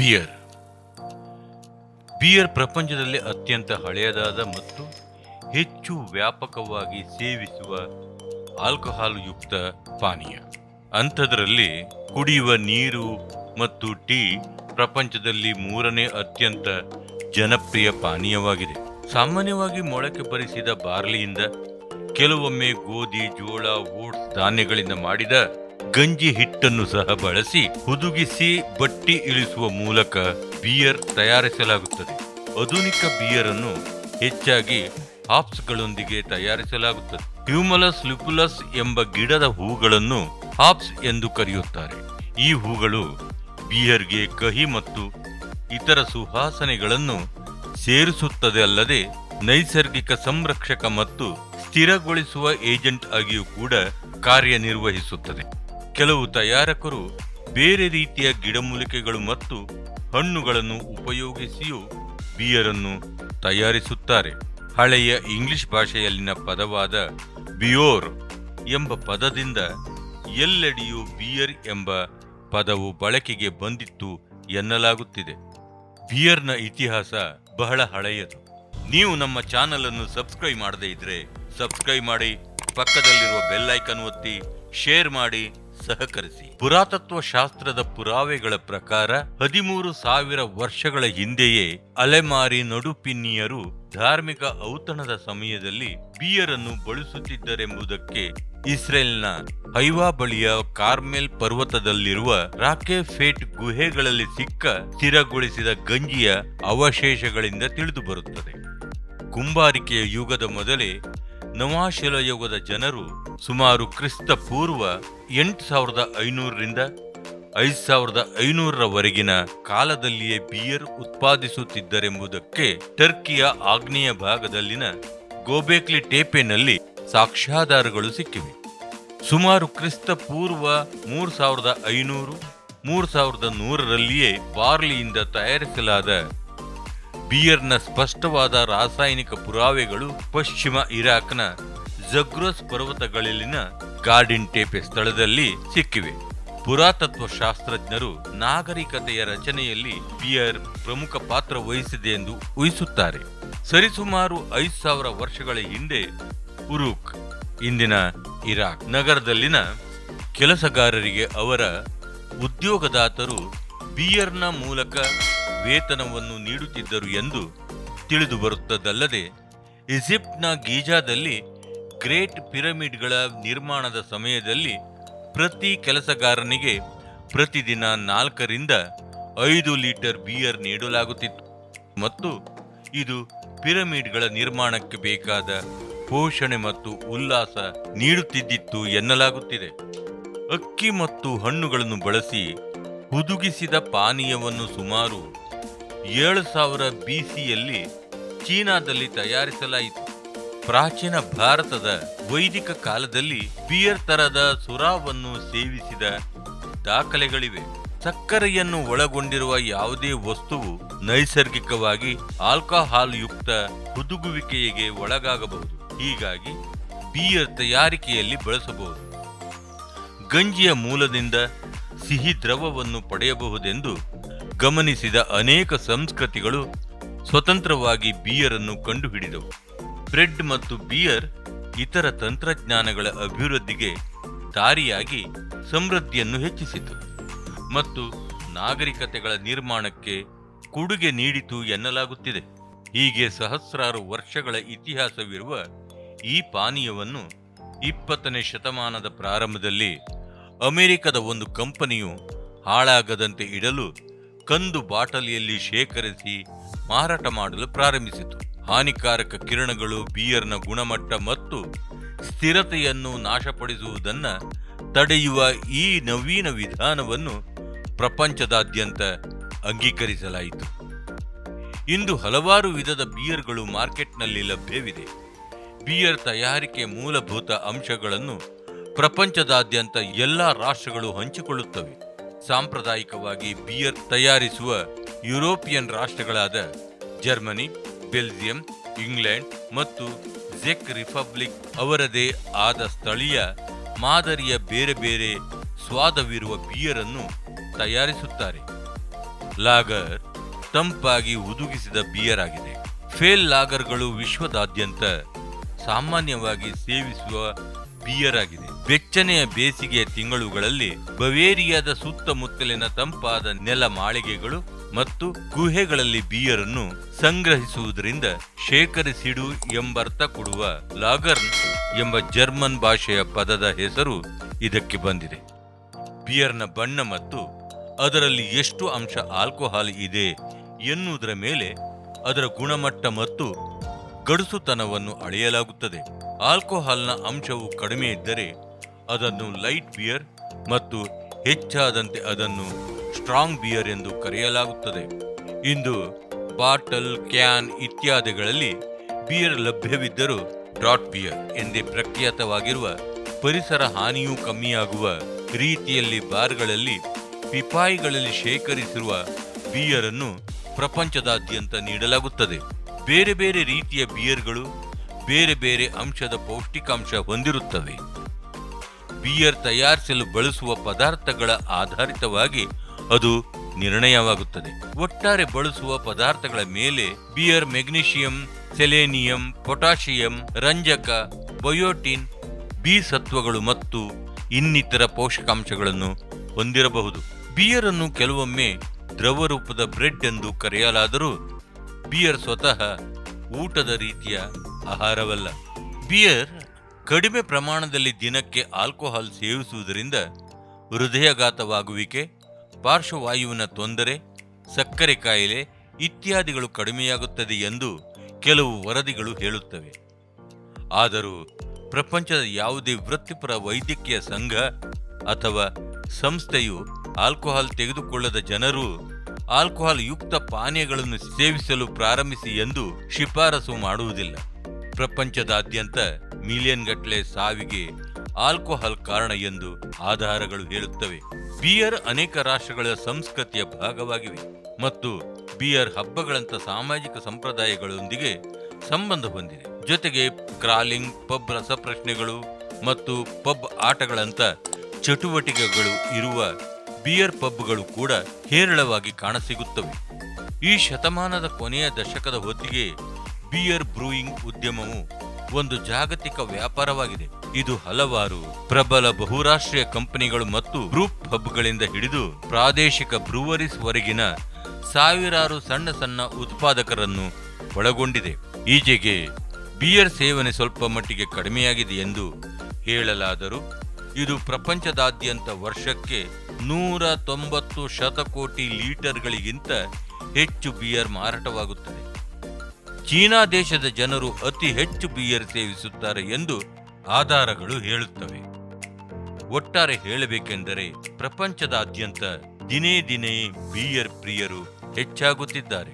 Beer. Beer ಪ್ರಪಂಚದಲ್ಲಿ ಅತ್ಯಂತ ಹಳೆಯದಾದ ಮತ್ತು ಹೆಚ್ಚು ವ್ಯಾಪಕವಾಗಿ ಸೇವಿಸುವ ಆಲ್ಕೋಹಾಲ್ ಯುಕ್ತ ಪಾನೀಯ. ಅಂಥದ್ರಲ್ಲಿ ಕುಡಿಯುವ ನೀರು ಮತ್ತು ಟೀ ಪ್ರಪಂಚದಲ್ಲಿ ಮೂರನೇ ಅತ್ಯಂತ ಜನಪ್ರಿಯ ಪಾನೀಯವಾಗಿದೆ. ಸಾಮಾನ್ಯವಾಗಿ ಮೊಳಕೆ ಬರಿಸಿದ ಬಾರ್ಲಿಯಿಂದ ಕೆಲವೊಮ್ಮೆ ಗೋಧಿ, ಜೋಳ, ಓಟ್ಸ್, ಧಾನ್ಯಗಳಿಂದ ಮಾಡಿದ ಗಂಜಿ ಹಿಟ್ಟನ್ನು ಸಹ ಬಳಸಿ ಹುದುಗಿಸಿ ಬಟ್ಟಿ ಇಳಿಸುವ ಮೂಲಕ ಬಿಯರ್ ತಯಾರಿಸಲಾಗುತ್ತದೆ. ಆಧುನಿಕ ಬಿಯರ್ ಅನ್ನು ಹೆಚ್ಚಾಗಿ ಹಾಪ್ಸ್ಗಳೊಂದಿಗೆ ತಯಾರಿಸಲಾಗುತ್ತದೆ. ಹ್ಯೂಮಲಸ್ ಲಿಪುಲಸ್ ಎಂಬ ಗಿಡದ ಹೂಗಳನ್ನು ಹಾಪ್ಸ್ ಎಂದು ಕರೆಯುತ್ತಾರೆ. ಈ ಹೂಗಳು ಬಿಯರ್ಗೆ ಕಹಿ ಮತ್ತು ಇತರ ಸುಹಾಸನೆಗಳನ್ನು ಸೇರಿಸುತ್ತದೆ ಅಲ್ಲದೆ ನೈಸರ್ಗಿಕ ಸಂರಕ್ಷಕ ಮತ್ತು ಸ್ಥಿರಗೊಳಿಸುವ ಏಜೆಂಟ್ ಆಗಿಯೂ ಕೂಡ ಕಾರ್ಯನಿರ್ವಹಿಸುತ್ತದೆ. ಕೆಲವು ತಯಾರಕರು ಬೇರೆ ರೀತಿಯ ಗಿಡಮೂಲಿಕೆಗಳು ಮತ್ತು ಹಣ್ಣುಗಳನ್ನು ಉಪಯೋಗಿಸಿಯೂ ಬಿಯರನ್ನು ತಯಾರಿಸುತ್ತಾರೆ. ಹಳೆಯ ಇಂಗ್ಲಿಷ್ ಭಾಷೆಯಲ್ಲಿನ ಪದವಾದ ಬಿಯೋರ್ ಎಂಬ ಪದದಿಂದ ಎಲ್ಲೆಡೆಯೂ ಬಿಯರ್ ಎಂಬ ಪದವು ಬಳಕೆಗೆ ಬಂದಿತ್ತು ಎನ್ನಲಾಗುತ್ತಿದೆ. ಬಿಯರ್ನ ಇತಿಹಾಸ ಬಹಳ ಹಳೆಯದು. ನೀವು ನಮ್ಮ ಚಾನಲ್ ಅನ್ನು ಸಬ್ಸ್ಕ್ರೈಬ್ ಮಾಡದೇ ಇದ್ರೆ ಸಬ್ಸ್ಕ್ರೈಬ್ ಮಾಡಿ, ಪಕ್ಕದಲ್ಲಿರುವ ಬೆಲ್ ಐಕನ್ ಒತ್ತಿ, ಶೇರ್ ಮಾಡಿ ಸಹಕರಿಸಿ. ಪುರಾತತ್ವ ಶಾಸ್ತ್ರದ ಪುರಾವೆಗಳ ಪ್ರಕಾರ ಹದಿಮೂರು ಸಾವಿರ ವರ್ಷಗಳ ಹಿಂದೆಯೇ ಅಲೆಮಾರಿ ನಡುಪಿನ್ನಿಯರು ಧಾರ್ಮಿಕ ಔತಣದ ಸಮಯದಲ್ಲಿ ಬಿಯರನ್ನು ಬಳಸುತ್ತಿದ್ದರೆಂಬುದಕ್ಕೆ ಇಸ್ರೇಲ್ನ ಹೈವಾ ಬಳಿಯ ಕಾರ್ಮೆಲ್ ಪರ್ವತದಲ್ಲಿರುವ ರಾಕೆಫೇಟ್ ಗುಹೆಗಳಲ್ಲಿ ಸಿಕ್ಕ ಸ್ಥಿರಗೊಳಿಸಿದ ಗಂಜಿಯ ಅವಶೇಷಗಳಿಂದ ತಿಳಿದುಬರುತ್ತದೆ. ಕುಂಬಾರಿಕೆಯ ಯುಗದ ಮೊದಲೇ ನವಾಶಿಲ ಯುಗದ ಜನರು ಸುಮಾರು ಕ್ರಿಸ್ತ ಪೂರ್ವ ಎಂಟು ಸಾವಿರದ ಐನೂರರಿಂದ ಐದು ಸಾವಿರದ ಐನೂರರವರೆಗಿನ ಕಾಲದಲ್ಲಿಯೇ ಬಿಯರ್ ಉತ್ಪಾದಿಸುತ್ತಿದ್ದರೆಂಬುದಕ್ಕೆ ಟರ್ಕಿಯ ಆಗ್ನೇಯ ಭಾಗದಲ್ಲಿನ ಗೋಬೇಕ್ಲಿ ಟೇಪೆನಲ್ಲಿ ಸಾಕ್ಷ್ಯಾಧಾರಗಳು ಸಿಕ್ಕಿವೆ. ಸುಮಾರು ಕ್ರಿಸ್ತ ಪೂರ್ವ ಮೂರು ಸಾವಿರದ ಐನೂರು, ಮೂರು ಸಾವಿರದ ನೂರರಲ್ಲಿಯೇ ಬಾರ್ಲಿಯಿಂದ ತಯಾರಿಸಲಾದ ಬಿಯರ್ನ ಸ್ಪಷ್ಟವಾದ ರಾಸಾಯನಿಕ ಪುರಾವೆಗಳು ಪಶ್ಚಿಮ ಇರಾಕ್ನ ಜಗ್ರೋಸ್ ಪರ್ವತಗಳಲ್ಲಿನ ಗಾರ್ಡಿನ್ ಟೇಪೆ ಸ್ಥಳದಲ್ಲಿ ಸಿಕ್ಕಿವೆ. ಪುರಾತತ್ವ ಶಾಸ್ತ್ರಜ್ಞರು ನಾಗರಿಕತೆಯ ರಚನೆಯಲ್ಲಿ ಬಿಯರ್ ಪ್ರಮುಖ ಪಾತ್ರ ವಹಿಸಿದೆ ಎಂದು ಊಹಿಸುತ್ತಾರೆ. ಸರಿಸುಮಾರು ಐದು ಸಾವಿರ ವರ್ಷಗಳ ಹಿಂದೆ ಉರುಕ್, ಇಂದಿನ ಇರಾಕ್ ನಗರದಲ್ಲಿನ ಕೆಲಸಗಾರರಿಗೆ ಅವರ ಉದ್ಯೋಗದಾತರು ಬಿಯರ್ನ ಮೂಲಕ ವೇತನವನ್ನು ನೀಡುತ್ತಿದ್ದರು ಎಂದು ತಿಳಿದು ಬರುತ್ತದಲ್ಲದೆ ಈಜಿಪ್ಟ್ನ ಗೀಜಾದಲ್ಲಿ ಗ್ರೇಟ್ ಪಿರಮಿಡ್ಗಳ ನಿರ್ಮಾಣದ ಸಮಯದಲ್ಲಿ ಪ್ರತಿ ಕೆಲಸಗಾರನಿಗೆ ಪ್ರತಿದಿನ ನಾಲ್ಕರಿಂದ ಐದು ಲೀಟರ್ ಬಿಯರ್ ನೀಡಲಾಗುತ್ತಿತ್ತು ಮತ್ತು ಇದು ಪಿರಮಿಡ್ಗಳ ನಿರ್ಮಾಣಕ್ಕೆ ಬೇಕಾದ ಪೋಷಣೆ ಮತ್ತು ಉಲ್ಲಾಸ ನೀಡುತ್ತಿದ್ದಿತ್ತು ಎನ್ನಲಾಗುತ್ತಿದೆ. ಅಕ್ಕಿ ಮತ್ತು ಹಣ್ಣುಗಳನ್ನು ಬಳಸಿ ಹುದುಗಿಸಿದ ಪಾನೀಯವನ್ನು ಸುಮಾರು ಏಳು ಸಾವಿರ ಬಿಸಿಯಲ್ಲಿ ಚೀನಾದಲ್ಲಿ ತಯಾರಿಸಲಾಯಿತು. ಪ್ರಾಚೀನ ಭಾರತದ ವೈದಿಕ ಕಾಲದಲ್ಲಿ ಬಿಯರ್ ತರದ ಸುರಾವನ್ನು ಸೇವಿಸಿದ ದಾಖಲೆಗಳಿವೆ. ಸಕ್ಕರೆಯನ್ನು ಒಳಗೊಂಡಿರುವ ಯಾವುದೇ ವಸ್ತುವು ನೈಸರ್ಗಿಕವಾಗಿ ಆಲ್ಕೋಹಾಲ್ ಯುಕ್ತ ಹುದುಗುವಿಕೆಗೆ ಒಳಗಾಗಬಹುದು. ಹೀಗಾಗಿ ಬಿಯರ್ ತಯಾರಿಕೆಯಲ್ಲಿ ಬಳಸಬಹುದು. ಗಂಜಿಯ ಮೂಲದಿಂದ ಸಿಹಿ ದ್ರವವನ್ನು ಪಡೆಯಬಹುದೆಂದು ಗಮನಿಸಿದ ಅನೇಕ ಸಂಸ್ಕೃತಿಗಳು ಸ್ವತಂತ್ರವಾಗಿ ಬಿಯರನ್ನು ಕಂಡುಹಿಡಿದವು. ಬ್ರೆಡ್ ಮತ್ತು ಬಿಯರ್ ಇತರ ತಂತ್ರಜ್ಞಾನಗಳ ಅಭಿವೃದ್ಧಿಗೆ ದಾರಿಯಾಗಿ ಸಮೃದ್ಧಿಯನ್ನು ಹೆಚ್ಚಿಸಿತು ಮತ್ತು ನಾಗರಿಕತೆಗಳ ನಿರ್ಮಾಣಕ್ಕೆ ಕೊಡುಗೆ ನೀಡಿತು ಎನ್ನಲಾಗುತ್ತಿದೆ. ಹೀಗೆ ಸಹಸ್ರಾರು ವರ್ಷಗಳ ಇತಿಹಾಸವಿರುವ ಈ ಪಾನೀಯವನ್ನು ಇಪ್ಪತ್ತನೇ ಶತಮಾನದ ಪ್ರಾರಂಭದಲ್ಲಿ ಅಮೆರಿಕದ ಒಂದು ಕಂಪನಿಯು ಹಾಳಾಗದಂತೆ ಇಡಲು ಕಂದು ಬಾಟಲಿಯಲ್ಲಿ ಶೇಖರಿಸಿ ಮಾರಾಟ ಮಾಡಲು ಪ್ರಾರಂಭಿಸಿತು. ಹಾನಿಕಾರಕ ಕಿರಣಗಳು, ಬಿಯರ್ನ ಗುಣಮಟ್ಟ ಮತ್ತು ಸ್ಥಿರತೆಯನ್ನು ನಾಶಪಡಿಸುವುದನ್ನು ತಡೆಯುವ ಈ ನವೀನ ವಿಧಾನವನ್ನು ಪ್ರಪಂಚದಾದ್ಯಂತ ಅಂಗೀಕರಿಸಲಾಯಿತು. ಇಂದು ಹಲವಾರು ವಿಧದ ಬಿಯರ್ಗಳು ಮಾರ್ಕೆಟ್ನಲ್ಲಿ ಲಭ್ಯವಿದೆ. ಬಿಯರ್ ತಯಾರಿಕೆ ಮೂಲಭೂತ ಅಂಶಗಳನ್ನು ಪ್ರಪಂಚದಾದ್ಯಂತ ಎಲ್ಲ ರಾಷ್ಟ್ರಗಳು ಹಂಚಿಕೊಳ್ಳುತ್ತವೆ. ಸಾಂಪ್ರದಾಯಿಕವಾಗಿ ಬಿಯರ್ ತಯಾರಿಸುವ ಯುರೋಪಿಯನ್ ರಾಷ್ಟ್ರಗಳಾದ ಜರ್ಮನಿ, ಬೆಲ್ಜಿಯಂ, ಇಂಗ್ಲೆಂಡ್ ಮತ್ತು ಜೆಕ್ ರಿಪಬ್ಲಿಕ್ ಅವರದೇ ಆದ ಸ್ಥಳೀಯ ಮಾದರಿಯ ಬೇರೆ ಬೇರೆ ಸ್ವಾದವಿರುವ ಬಿಯರನ್ನು ತಯಾರಿಸುತ್ತಾರೆ. ಲಾಗರ್ ತಂಪಾಗಿ ಉದುಗಿಸಿದ ಬಿಯರ್ ಆಗಿದೆ. ಫೇಲ್ ಲಾಗರ್ಗಳು ವಿಶ್ವದಾದ್ಯಂತ ಸಾಮಾನ್ಯವಾಗಿ ಸೇವಿಸುವ ಬಿಯರ್ ಆಗಿದೆ. ಬೆಚ್ಚನೆಯ ಬೇಸಿಗೆಯ ತಿಂಗಳುಗಳಲ್ಲಿ ಬವೇರಿಯಾದ ಸುತ್ತಮುತ್ತಲಿನ ತಂಪಾದ ನೆಲ ಮಾಳಿಗೆಗಳು ಮತ್ತು ಗುಹೆಗಳಲ್ಲಿ ಬಿಯರನ್ನು ಸಂಗ್ರಹಿಸುವುದರಿಂದ ಶೇಖರಿಸಿಡು ಎಂಬರ್ಥ ಕೊಡುವ ಲಾಗರ್ನ್ ಎಂಬ ಜರ್ಮನ್ ಭಾಷೆಯ ಪದದ ಹೆಸರು ಇದಕ್ಕೆ ಬಂದಿದೆ. ಬಿಯರ್ನ ಬಣ್ಣ ಮತ್ತು ಅದರಲ್ಲಿ ಎಷ್ಟು ಅಂಶ ಆಲ್ಕೋಹಾಲ್ ಇದೆ ಎನ್ನುವುದರ ಮೇಲೆ ಅದರ ಗುಣಮಟ್ಟ ಮತ್ತು ಗಡುಸುತನವನ್ನು ಅಳೆಯಲಾಗುತ್ತದೆ. ಆಲ್ಕೋಹಾಲ್ನ ಅಂಶವು ಕಡಿಮೆ ಇದ್ದರೆ ಅದನ್ನು ಲೈಟ್ ಬಿಯರ್ ಮತ್ತು ಹೆಚ್ಚಾದಂತೆ ಅದನ್ನು ಸ್ಟ್ರಾಂಗ್ ಬಿಯರ್ ಎಂದು ಕರೆಯಲಾಗುತ್ತದೆ. ಇಂದು ಬಾಟಲ್, ಕ್ಯಾನ್ ಇತ್ಯಾದಿಗಳಲ್ಲಿ ಬಿಯರ್ ಲಭ್ಯವಿದ್ದರೂ ಡ್ರಾಟ್ ಬಿಯರ್ ಎಂದೇ ಪ್ರಖ್ಯಾತವಾಗಿರುವ ಪರಿಸರ ಹಾನಿಯೂ ಕಮ್ಮಿಯಾಗುವ ರೀತಿಯಲ್ಲಿ ಬಾರ್ಗಳಲ್ಲಿ, ಪಿಪಾಯಿಗಳಲ್ಲಿ ಶೇಖರಿಸಿರುವ ಬಿಯರನ್ನು ಪ್ರಪಂಚದಾದ್ಯಂತ ನೀಡಲಾಗುತ್ತದೆ. ಬೇರೆ ಬೇರೆ ರೀತಿಯ ಬಿಯರ್ಗಳು ಬೇರೆ ಬೇರೆ ಅಂಶದ ಪೌಷ್ಟಿಕಾಂಶ ಹೊಂದಿರುತ್ತವೆ. ಬಿಯರ್ ತಯಾರಿಸಲು ಬಳಸುವ ಪದಾರ್ಥಗಳ ಆಧಾರಿತವಾಗಿ ಅದು ನಿರ್ಣಯವಾಗುತ್ತದೆ. ಒಟ್ಟಾರೆ ಬಳಸುವ ಪದಾರ್ಥಗಳ ಮೇಲೆ ಬಿಯರ್ ಮೆಗ್ನೀಷಿಯಂ ಸೆಲೆನಿಯಂ ಪೊಟ್ಯಾಷಿಯಂ ರಂಜಕ ಬಯೋಟಿನ್ ಬಿ ಸತ್ವಗಳು ಮತ್ತು ಇನ್ನಿತರ ಪೋಷಕಾಂಶಗಳನ್ನು ಹೊಂದಿರಬಹುದು. ಬಿಯರ್ ಅನ್ನು ಕೆಲವೊಮ್ಮೆ ದ್ರವ ರೂಪದ ಬ್ರೆಡ್ ಎಂದು ಕರೆಯಲಾದರೂ ಬಿಯರ್ ಸ್ವತಃ ಊಟದ ರೀತಿಯ ಆಹಾರವಲ್ಲ. ಬಿಯರ್ ಕಡಿಮೆ ಪ್ರಮಾಣದಲ್ಲಿ ದಿನಕ್ಕೆ ಆಲ್ಕೋಹಾಲ್ ಸೇವಿಸುವುದರಿಂದ ಹೃದಯಘಾತವಾಗುವಿಕೆ, ಪಾರ್ಶ್ವವಾಯುವಿನ ತೊಂದರೆ, ಸಕ್ಕರೆ ಕಾಯಿಲೆ ಇತ್ಯಾದಿಗಳು ಕಡಿಮೆಯಾಗುತ್ತದೆ ಎಂದು ಕೆಲವು ವರದಿಗಳು ಹೇಳುತ್ತವೆ. ಆದರೂ ಪ್ರಪಂಚದ ಯಾವುದೇ ವೃತ್ತಿಪರ ವೈದ್ಯಕೀಯ ಸಂಘ ಅಥವಾ ಸಂಸ್ಥೆಯು ಆಲ್ಕೋಹಾಲ್ ತೆಗೆದುಕೊಳ್ಳದ ಜನರು ಆಲ್ಕೋಹಾಲ್ ಯುಕ್ತ ಪಾನೀಯಗಳನ್ನು ಸೇವಿಸಲು ಪ್ರಾರಂಭಿಸಿ ಎಂದು ಶಿಫಾರಸು ಮಾಡುವುದಿಲ್ಲ. ಪ್ರಪಂಚದಾದ್ಯಂತ ಮಿಲಿಯನ್ ಗಟ್ಟಲೆ ಸಾವಿಗೆ ಆಲ್ಕೋಹಾಲ್ ಕಾರಣ ಎಂದು ಆಧಾರಗಳು ಹೇಳುತ್ತವೆ. ಬಿಯರ್ ಅನೇಕ ರಾಷ್ಟ್ರಗಳ ಸಂಸ್ಕೃತಿಯ ಭಾಗವಾಗಿವೆ ಮತ್ತು ಬಿಯರ್ ಹಬ್ಬಗಳಂತ ಸಾಮಾಜಿಕ ಸಂಪ್ರದಾಯಗಳೊಂದಿಗೆ ಸಂಬಂಧ ಹೊಂದಿದೆ. ಜೊತೆಗೆ ಕ್ರಾಲಿಂಗ್, ಪಬ್ ರಸಪ್ರಶ್ನೆಗಳು ಮತ್ತು ಪಬ್ ಆಟಗಳಂತ ಚಟುವಟಿಕೆಗಳು ಇರುವ ಬಿಯರ್ ಪಬ್ಗಳು ಕೂಡ ಹೇರಳವಾಗಿ ಕಾಣಸಿಗುತ್ತವೆ. ಈ ಶತಮಾನದ ಕೊನೆಯ ದಶಕದ ಹೊತ್ತಿಗೆ ಬಿಯರ್ ಬ್ರೂಯಿಂಗ್ ಉದ್ಯಮವು ಒಂದು ಜಾಗತಿಕ ವ್ಯಾಪಾರವಾಗಿದೆ. ಇದು ಹಲವಾರು ಪ್ರಬಲ ಬಹುರಾಷ್ಟ್ರೀಯ ಕಂಪನಿಗಳು ಮತ್ತು ಗ್ರೂಪ್ ಹಬ್ಗಳಿಂದ ಹಿಡಿದು ಪ್ರಾದೇಶಿಕ ಬ್ರೂವರೀಸ್ ವರೆಗಿನ ಸಾವಿರಾರು ಸಣ್ಣ ಸಣ್ಣ ಉತ್ಪಾದಕರನ್ನು ಒಳಗೊಂಡಿದೆ. ಈಜೆಗೆ ಬಿಯರ್ ಸೇವನೆ ಸ್ವಲ್ಪ ಮಟ್ಟಿಗೆ ಕಡಿಮೆಯಾಗಿದೆ ಎಂದು ಹೇಳಲಾದರೂ ಇದು ಪ್ರಪಂಚದಾದ್ಯಂತ ವರ್ಷಕ್ಕೆ ನೂರ ತೊಂಬತ್ತು ಶತಕೋಟಿ ಲೀಟರ್ಗಳಿಗಿಂತ ಹೆಚ್ಚು ಬಿಯರ್ ಮಾರಾಟವಾಗುತ್ತದೆ. ಚೀನಾ ದೇಶದ ಜನರು ಅತಿ ಹೆಚ್ಚು ಬಿಯರ್ ಸೇವಿಸುತ್ತಾರೆ ಎಂದು ಆಧಾರಗಳು ಹೇಳುತ್ತವೆ. ಒಟ್ಟಾರೆ ಹೇಳಬೇಕೆಂದರೆ ಪ್ರಪಂಚದಾದ್ಯಂತ ದಿನೇ ದಿನೇ ಬಿಯರ್ ಪ್ರಿಯರು ಹೆಚ್ಚಾಗುತ್ತಿದ್ದಾರೆ.